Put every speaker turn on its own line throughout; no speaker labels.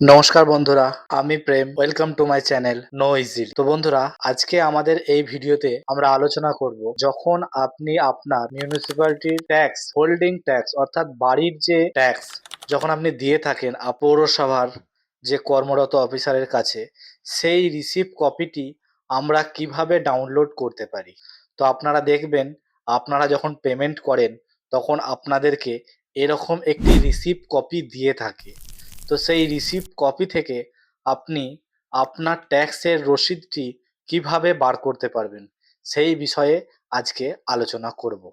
নমস্কার বন্ধুরা, আমি Prem welcome to my channel no ইজি তো বন্ধুরা, আজকে আমাদের এই ভিডিওতে আমরা আলোচনা করব যখন আপনি আপনার মিউনিসিপ্যালিটির ট্যাক্স হোল্ডিং ট্যাক্স অর্থাৎ বাড়ির যে ট্যাক্স যখন আপনি দিয়ে থাকেন পৌরসভার যে কর্মরত অফিসারের কাছে, সেই রিসিপ্ট কপিটি আমরা কীভাবে ডাউনলোড করতে পারি? তো আপনারা দেখবেন, আপনারা যখন পেমেন্ট করেন, তখন আপনাদেরকে এরকম একটি রিসিপ্ট কপি দিয়ে থাকে। তো সেই রিসিপ্ট কপি থেকে আপনি আপনার ট্যাক্সের রসিদটি কীভাবে বার করতে পারবেন, সেই বিষয়ে আজকে আলোচনা করব।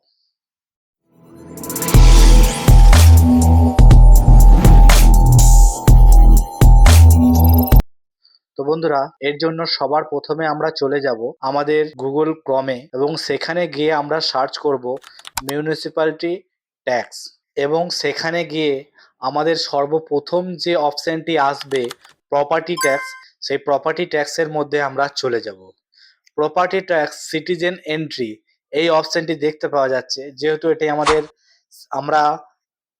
তো বন্ধুরা, এর জন্য সবার প্রথমে আমরা চলে যাব আমাদের গুগল ক্রমে এবং সেখানে গিয়ে আমরা সার্চ করব মিউনিসিপ্যালিটি ট্যাক্স এবং সেখানে গিয়ে আমাদের সর্বপ্রথম যে অপশনটি আসবে প্রপার্টি ট্যাক্স সেই প্রপার্টি ট্যাক্সের মধ্যে আমরা চলে যাব। প্রপার্টি ট্যাক্স সিটিজেন এন্ট্রি এই অপশনটি দেখতে পাওয়া যাচ্ছে। যেহেতু এটি আমাদের, আমরা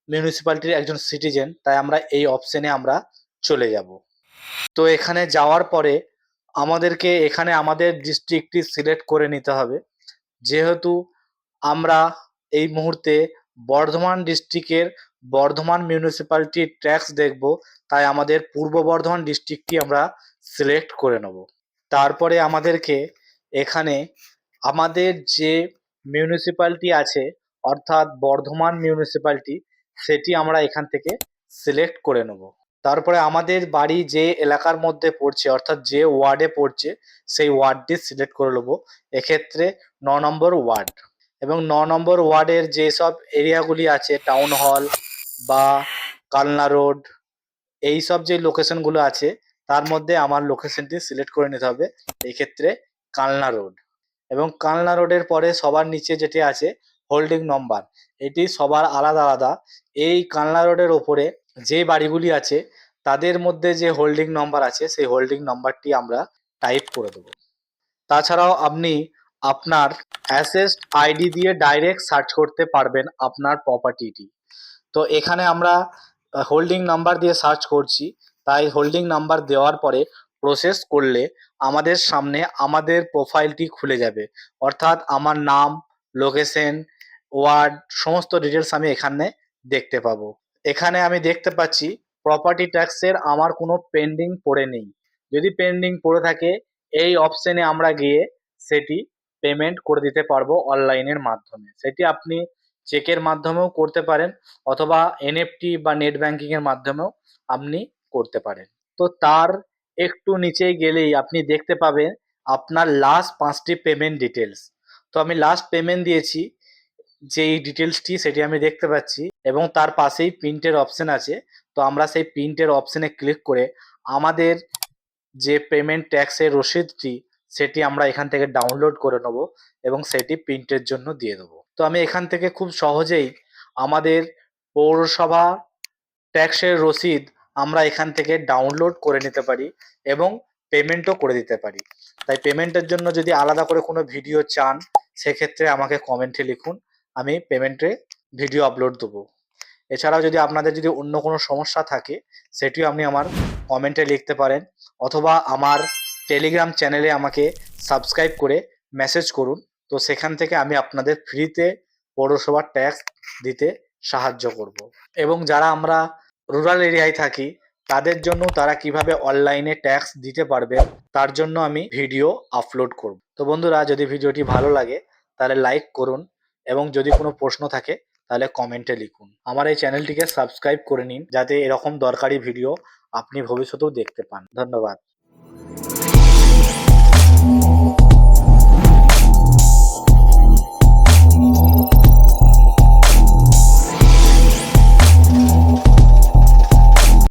মিউনিসিপ্যালিটির একজন সিটিজেন তাই আমরা এই অপশনে আমরা চলে যাব। তো এখানে যাওয়ার পরে আমাদেরকে এখানে আমাদের ডিস্ট্রিক্টটি সিলেক্ট করে নিতে হবে। যেহেতু আমরা এই মুহূর্তে বর্ধমান ডিস্ট্রিক্টের বর্ধমান মিউনিসিপ্যালিটির ট্যাক্স দেখব, তাই আমাদের পূর্ব বর্ধমান ডিস্ট্রিক্টটি আমরা সিলেক্ট করে নেব। তারপরে আমাদেরকে এখানে আমাদের যে মিউনিসিপ্যালিটি আছে, অর্থাৎ বর্ধমান মিউনিসিপ্যালিটি সেটি আমরা এখান থেকে সিলেক্ট করে নেব। তারপরে আমাদের বাড়ি যে এলাকার মধ্যে পড়ছে, অর্থাৎ যে ওয়ার্ডে পড়ছে, সেই ওয়ার্ডটি সিলেক্ট করে নেব। এক্ষেত্রে ন নম্বর ওয়ার্ড। এবং ন নম্বর ওয়ার্ডের যেসব এরিয়াগুলি আছে টাউন হল বা কালনা রোড এই সব যে লোকেশনগুলো আছে, তার মধ্যে আমার লোকেশনটি সিলেক্ট করে নিতে হবে এই ক্ষেত্রে কালনা রোড এবং কালনা রোডের পরে সবার নিচে যেটি আছে হোল্ডিং নম্বর এটি সবার আলাদা আলাদা। এই কালনা রোডের ওপরে যে বাড়িগুলি আছে, তাদের মধ্যে যে হোল্ডিং নম্বর আছে, সেই হোল্ডিং নম্বরটি আমরা টাইপ করে দেবো। তাছাড়াও আপনি আপনার অ্যাসেস্ট আইডি দিয়ে ডাইরেক্ট সার্চ করতে পারবেন আপনার প্রপার্টিটি তো এখানে আমরা হোল্ডিং নাম্বার দিয়ে সার্চ করছি। তাই হোল্ডিং নাম্বার দেওয়ার পরে প্রসেস করলে আমাদের সামনে আমাদের প্রোফাইলটি খুলে যাবে। অর্থাৎ আমার নাম লোকেশন ওয়ার্ড সমস্ত ডিটেলস আমি এখানে দেখতে পাবো। এখানে আমি দেখতে পাচ্ছি প্রপার্টি ট্যাক্সের আমার কোনো পেন্ডিং পড়ে নেই। যদি পেন্ডিং পড়ে থাকে, এই অপশনে আমরা গিয়ে সেটি পেমেন্ট করে দিতে পারব অনলাইনের মাধ্যমে। সেটি আপনি চেকের মাধ্যমেও করতে পারেন অথবা এনএফটি বা নেট ব্যাংকিং এর মাধ্যমেও আপনি করতে পারেন। তো তার একটু নিচে গেলেই আপনি দেখতে পাবেন আপনার লাস্ট পাঁচটি পেমেন্ট ডিটেলস তো আমি লাস্ট পেমেন্ট দিয়েছি, যেই ডিটেলসটি সেটি আমি দেখতে পাচ্ছি এবং তার পাশেই প্রিন্টের অপশন আছে। তো আমরা সেই প্রিন্টের অপশনে ক্লিক করে আমাদের যে পেমেন্ট ট্যাক্সের রসিদটি সেটি আমরা এখান থেকে ডাউনলোড করে নেব এবং সেটি প্রিন্টের জন্য দিয়ে দেবো। তো আমি এখান থেকে খুব সহজেই আমাদের পৌরসভা ট্যাক্সের রসিদ আমরা এখান থেকে ডাউনলোড করে নিতে পারি এবং পেমেন্টও করে দিতে পারি। তাই পেমেন্টের জন্য যদি আলাদা করে কোনো ভিডিও চান, সেক্ষেত্রে আমাকে কমেন্টে লিখুন, আমি পেমেন্টে ভিডিও আপলোড দেবো। এছাড়াও যদি আপনাদের যদি অন্য কোনো সমস্যা থাকে, সেটিও আপনি আমার কমেন্টে লিখতে পারেন, অথবা আমার টেলিগ্রাম চ্যানেলে আমাকে সাবস্ক্রাইব করে মেসেজ করুন। তো সেখান থেকে আমি আপনাদের ফ্রিতে পৌরসভার ট্যাক্স দিতে সাহায্য করব। এবং যারা আমরা রুরাল এরিয়ায় থাকি, তাদের জন্য তারা কীভাবে অনলাইনে ট্যাক্স দিতে পারবে, তার জন্য আমি ভিডিও আপলোড করব। তো বন্ধুরা, যদি ভিডিওটি ভালো লাগে, তাহলে লাইক করুন এবং যদি কোনো প্রশ্ন থাকে, তাহলে কমেন্টে লিখুন। আমার এই চ্যানেলটিকে সাবস্ক্রাইব করে নিন, যাতে এরকম দরকারি ভিডিও আপনি ভবিষ্যতেও দেখতে পান। ধন্যবাদ।